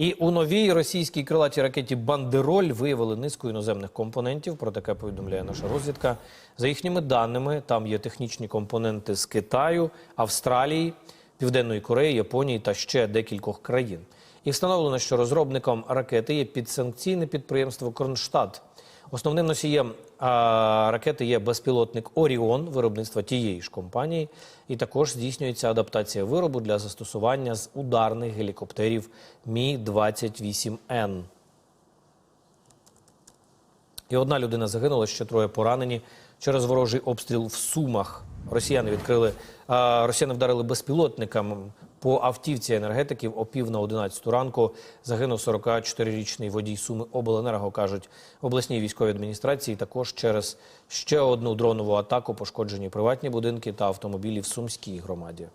І у новій російській крилатій ракеті Бандероль виявили низку іноземних компонентів. Про таке повідомляє наша розвідка. За їхніми даними, там є технічні компоненти з Китаю, Австралії, Південної Кореї, Японії та ще декількох країн. І встановлено, що розробником ракети є підсанкційне підприємство Кронштадт. Основним носієм ракети є безпілотник Оріон виробництва тієї ж компанії, і також здійснюється адаптація виробу для застосування з ударних гелікоптерів Мі 28 Н. І одна людина загинула, ще троє поранені через ворожий обстріл в Сумах. Росіяни вдарили безпілотникам по автівці енергетиків о пів на 11 ранку. Загинув 44-річний водій Суми обленерго кажуть в обласній військовій адміністрації. Також через ще одну дронову атаку пошкоджені приватні будинки та автомобілі в Сумській громаді.